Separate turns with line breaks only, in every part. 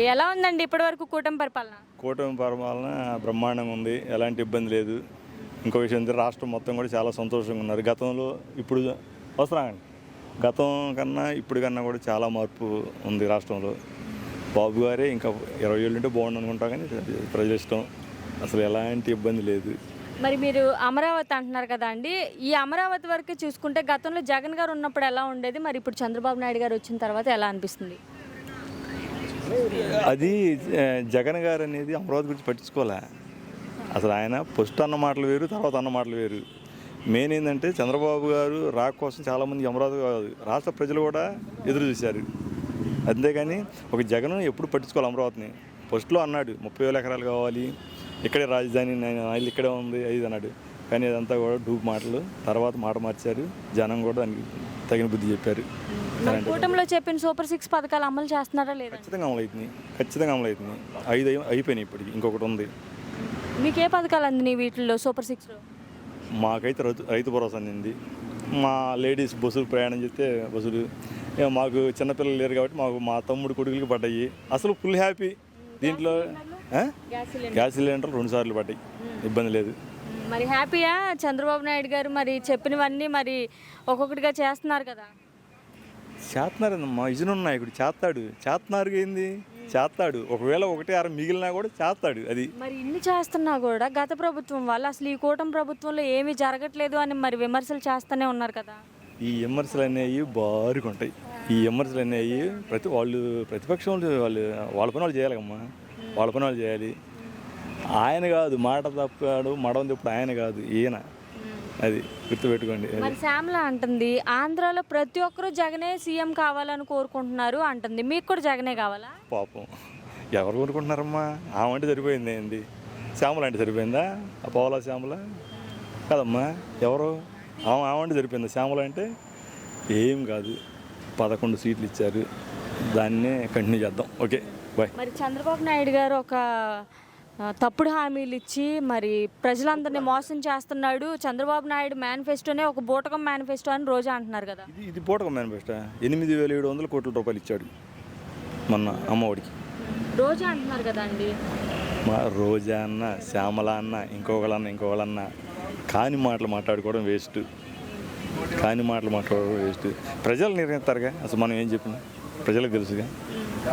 మరి ఎలా ఉందండి ఇప్పటి వరకు కూటమి పరిపాలన?
కూటమి పరిపాలన బ్రహ్మాండంగా ఉంది. ఎలాంటి ఇబ్బంది లేదు. ఇంకో విషయం ఏంటంటే రాష్ట్రం మొత్తం కూడా చాలా సంతోషంగా ఉన్నారు గతంలో ఇప్పుడు వస్తున్నాండి గతం కన్నా ఇప్పుడు కన్నా కూడా చాలా మార్పు ఉంది రాష్ట్రంలో. బాబు గారే ఇంకా ఇరవై ఏళ్ళు ఉంటే బాగుండు అనుకుంటా కానీ ప్రజల ఇష్టం. అసలు ఎలాంటి ఇబ్బంది లేదు.
మరి మీరు అమరావతి అంటున్నారు కదా అండి. ఈ అమరావతి వరకు చూసుకుంటే గతంలో జగన్ గారు ఉన్నప్పుడు ఎలా ఉండేది? మరి ఇప్పుడు చంద్రబాబు నాయుడు గారు వచ్చిన తర్వాత ఎలా అనిపిస్తుంది?
అది జగన్ గారు అనేది అమరావతి గురించి పట్టించుకోలే. అసలు ఆయన ఫస్ట్ అన్న మాటలు వేరు తర్వాత అన్న మాటలు వేరు. మెయిన్ ఏంటంటే చంద్రబాబు గారు రాక కోసం చాలామంది అమరావతి కాదు రాష్ట్ర ప్రజలు కూడా ఎదురు చూశారు. అంతేగాని ఒక జగన్ ఎప్పుడు పట్టించుకోవాలి అమరావతిని. ఫస్ట్లో అన్నాడు ముప్పై వేల ఎకరాలు కావాలి ఇక్కడే రాజధాని ఇక్కడే ఉంది అది అన్నాడు. కానీ అదంతా కూడా డూప్ మాటలు. తర్వాత మాట మార్చారు. జనం కూడా దానికి తగిన బుద్ధి చెప్పారు.
కూటమిలో చెప్పిన సూపర్ సిక్స్ పథకాలు అమలు చేస్తున్నారా లేదా?
ఖచ్చితంగా అమలు అవుతుంది ఖచ్చితంగా అమలు అవుతుంది ఐదు అయి- అయిపోయినాయి ఇప్పటికి. ఇంకొకటి ఉంది.
మీకు ఏ పథకాలు అందినాయి వీటిల్లో సూపర్ సిక్స్లో?
మాకైతే రైతు రైతు భరోసా అందింది. మా లేడీస్ బస్సులు ప్రయాణం చేస్తే బస్సులు మాకు చిన్నపిల్లలు లేరు కాబట్టి మాకు మా తమ్ముడు కొడుకులకి పడ్డాయి. అసలు ఫుల్ హ్యాపీ. దీంట్లో?
గ్యాస్
గ్యాస్ సిలిండర్ రెండు సార్లు పడ్డాయి. ఇబ్బంది లేదు.
మరి హ్యాపీయా చంద్రబాబు నాయుడు గారు మరి చెప్పినవన్నీ మరి ఒక్కొక్కటిగా చేస్తున్నారు కదా?
చేస్తున్నారు మా ఇజను నాయకుడు చేస్తాడు. చేస్తున్నారు ఏంది? చేస్తాడు. ఒకవేళ ఒకటి అర మిగిలినా కూడా చేస్తాడు అది.
మరి ఇన్ని చేస్తున్నా కూడా గత ప్రభుత్వం వల్ల అసలు ఈ కూటమి ప్రభుత్వంలో ఏమీ జరగట్లేదు అని మరి విమర్శలు చేస్తూనే ఉన్నారు కదా?
ఈ విమర్శలు అనేవి బారుగా ఉంటాయి. ఈ విమర్శలు అనేవి ప్రతి వాళ్ళు ప్రతిపక్షం వాళ్ళు వాళ్ళు వాళ్ళ పని వాళ్ళు చేయాలమ్మా వాళ్ళ పని వాళ్ళు చేయాలి. ఆయన కాదు మాట తప్పాడు మడవ తిప్పుడు ఆయన కాదు ఈయన. అది గుర్తుపెట్టుకోండి
మరి శ్యామల అంటుంది ఆంధ్రాలో ప్రతి ఒక్కరూ జగనే సీఎం కావాలని కోరుకుంటున్నారు అంటుంది. మీకు కూడా జగనే కావాలా?
పాపం. ఎవరు కోరుకుంటున్నారమ్మా? ఆమె అంటే సరిపోయింది ఏంది? శ్యామల అంటే సరిపోయిందా? ఆ పోలా శ్యామల? కదమ్మా ఎవరు? ఆమె ఆమె అంటే సరిపోయిందా? శ్యామల అంటే ఏం కాదు. పదకొండు సీట్లు ఇచ్చారు. దాన్నే కంటిన్యూ చేద్దాం. Okay bye.
మరి చంద్రబాబు నాయుడు గారు ఒక తప్పుడు హామీలు ఇచ్చి మరి ప్రజలందరినీ మోసం చేస్తున్నాడు చంద్రబాబు నాయుడు మేనిఫెస్టోనే ఒక బూటకం మేనిఫెస్టో అని రోజా అంటున్నారు కదా.
ఇది ఇది పూటకం మేనిఫెస్టో. ఎనిమిది వేల ఏడు వందల కోట్ల రూపాయలు ఇచ్చాడు మొన్న అమ్మఒడికి.
రోజా అంటున్నారు కదా అండి.
మా రోజా అన్న శ్యామల అన్న ఇంకొకళ్ళన్న ఇంకొకళ్ళన్న కాని మాటలు మాట్లాడుకోవడం వేస్ట్. కాని మాటలు మాట్లాడడం వేస్ట్. ప్రజలు నిర్ణయిస్తారుగా? అసలు మనం ఏం చెప్పినా? ప్రజలకు తెలుసుగా?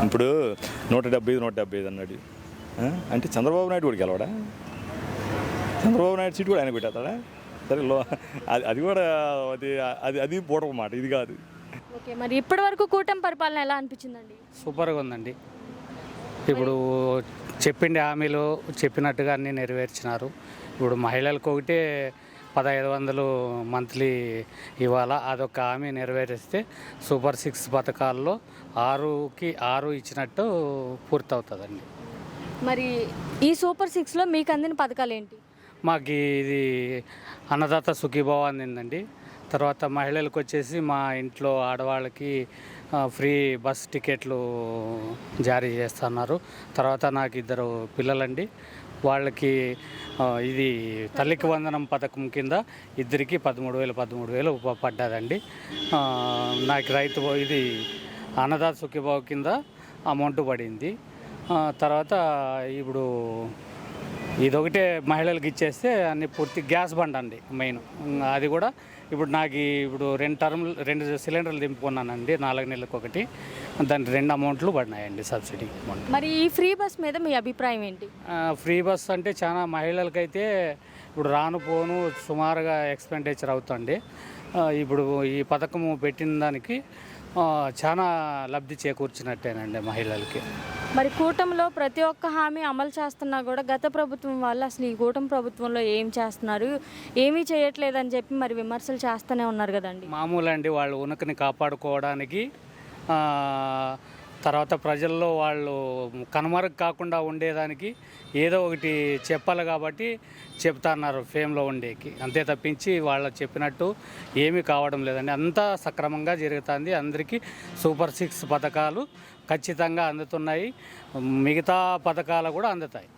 ఇప్పుడు నూట డెబ్బై ఐదు నూట డెబ్బై ఐదు అన్నాడు? అంటే చంద్రబాబు నాయుడు కూడా గెలవడా? చంద్రబాబు నాయుడు సీట్ కూడా ఆయన పెట్టేస్తాడా? సరే లో అది అది కూడా అది అది అది పూటక మాట ఇది కాదు.
ఓకే మరి ఇప్పటి వరకు కూటమి పరిపాలన ఎలా అనిపించిందండి?
సూపర్గా ఉందండి. ఇప్పుడు చెప్పిండే హామీలు చెప్పినట్టుగా అన్నీ నెరవేర్చినారు. ఇప్పుడు మహిళలకు ఒకటే పదహైదు వందలు మంత్లీ ఇవ్వాలా అదొక హామీ నెరవేరిస్తే సూపర్ సిక్స్ పథకాల్లో ఆరుకి ఆరు ఇచ్చినట్టు పూర్తవుతుందండి.
మరి ఈ సూపర్ సిక్స్లో మీకు అందిన పథకాలు ఏంటి
మాకు ఇది అన్నదాత సుఖీభావ అందిందండి. తర్వాత మహిళలకు వచ్చేసి మా ఇంట్లో ఆడవాళ్ళకి ఫ్రీ బస్ టికెట్లు జారీ చేస్తున్నారు. తర్వాత నాకు ఇద్దరు పిల్లలండి. వాళ్ళకి ఇది తల్లికి వందనం పథకం కింద ఇద్దరికి పదమూడు వేలు పదమూడు వేలు ప- పడ్డదండి. నాకు రైతు ఇది అన్నదాత సుఖీభావ కింద అమౌంట్ పడింది. తర్వాత ఇప్పుడు ఇదొకటే మహిళలకు ఇచ్చేస్తే అన్ని పూర్తి గ్యాస్ బండ్ అండి మెయిన్. అది కూడా ఇప్పుడు నాకు ఇప్పుడు రెండు టర్మ్ రెండు సిలిండర్లు దింపుకున్నానండి నాలుగు నెలలకు ఒకటి దాని రెండు అమౌంట్లు పడినాయండి సబ్సిడీ అమౌంట్
మరి ఈ ఫ్రీ బస్ మీద మీ అభిప్రాయం ఏంటి?
ఫ్రీ బస్ అంటే చాలా మహిళలకైతే ఇప్పుడు రాను పోను సుమారుగా ఎక్స్పెండిచర్ అవుతుంది. ఇప్పుడు ఈ పథకము పెట్టిన దానికి చాలా లబ్ధి చేకూర్చినట్టేనండి మహిళలకి.
మరి కూటమిలో ప్రతి ఒక్క హామీ అమలు చేస్తున్నా కూడా గత ప్రభుత్వం వాళ్ళు అసలు ఈ కూటమి ప్రభుత్వంలో ఏం చేస్తున్నారు? ఏమీ చేయట్లేదని చెప్పి మరి విమర్శలు చేస్తూనే ఉన్నారు కదండి.
మామూలు అండి వాళ్ళ ఉనికిని కాపాడుకోవడానికి తర్వాత ప్రజల్లో వాళ్ళు కనుమరుగు కాకుండా ఉండేదానికి ఏదో ఒకటి చెప్పాలి కాబట్టి చెప్తున్నారు ఫేమ్లో ఉండేకి. అంతే తప్పించి వాళ్ళు చెప్పినట్టు ఏమీ కావడం లేదండి. అంతా సక్రమంగా జరుగుతుంది. అందరికీ సూపర్ సిక్స్ పథకాలు ఖచ్చితంగా అందుతున్నాయి. మిగతా పథకాలు కూడా అందుతాయి.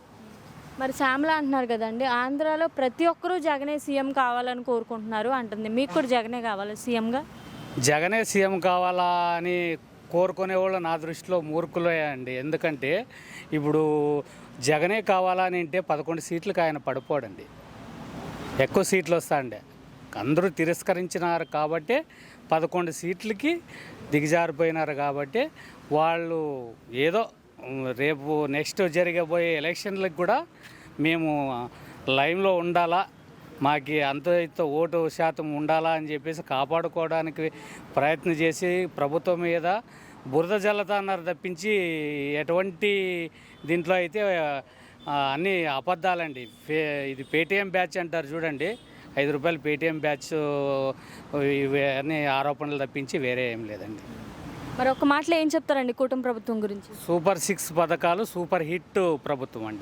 మరి శ్యామల అంటున్నారు కదండి ఆంధ్రాలో ప్రతి ఒక్కరూ జగనే సీఎం కావాలని కోరుకుంటున్నారు అంటుంది. మీకు కూడా జగనే కావాలి సీఎంగా?
జగనే సీఎం కావాలా అని కోరుకునే వాళ్ళు నా దృష్టిలో మూర్ఖులే అండి. ఎందుకంటే ఇప్పుడు జగనే కావాలని అంటే పదకొండు సీట్లకు ఆయన పడిపోడండి. ఎక్కువ సీట్లు వస్తాయండి. అందరూ తిరస్కరించినారు కాబట్టి పదకొండు సీట్లకి దిగజారిపోయినారు కాబట్టి వాళ్ళు ఏదో రేపు నెక్స్ట్ జరగబోయే ఎలక్షన్లకు కూడా మేము లైన్లో ఉండాలా మాకి అంత ఇంత ఓటు శాతం ఉండాలా అని చెప్పేసి కాపాడుకోవడానికి ప్రయత్నం చేసి ప్రభుత్వం మీద బురద జల్లత అన్నారు తప్పించి ఎటువంటి దీంట్లో అయితే అన్ని అబద్ధాలండి. ఇది పేటీఎం బ్యాచ్ అంటారు చూడండి. ఐదు రూపాయలు పేటీఎం బ్యాచ్ ఇవి అన్ని ఆరోపణలు తప్పించి వేరే ఏం లేదండి.
మరి ఒక మాటలో ఏం చెప్తారండి కూటమి ప్రభుత్వం గురించి?
సూపర్ సిక్స్ పథకాలు సూపర్ హిట్ ప్రభుత్వం అండి.